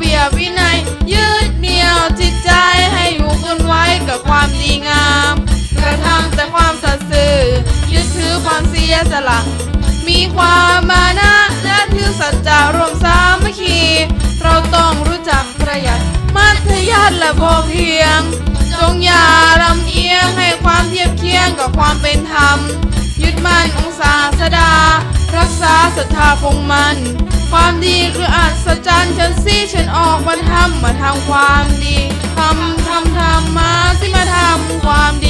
เบียบวินัย ยืดเหนี่ยวจิตใจให้อยู่กันไว้กับความดีงาม กระทำแต่ความสัตย์ซื่อยึดถือความเสียสละ มีความมานะและถือสัจจะรวมสามัคคี เราต้องรู้จักประหยัดมัธยัติและพอเพียง จงอย่าลำเอียงให้ความเทียบเคียงกับความเป็นธรรม ยึดมั่นองศาสดา รักษาศรัทธาคงมั่นความดีคืออัศจรรย์ชั้นส มาทำมาทำความดีทำทำทำมาสิมาทำความดี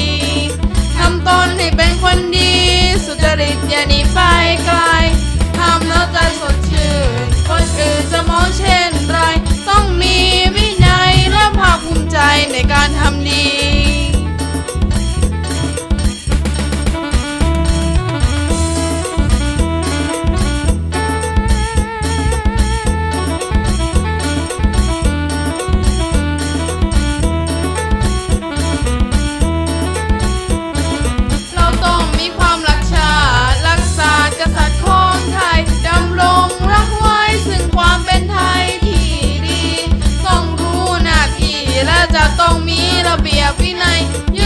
Happy night.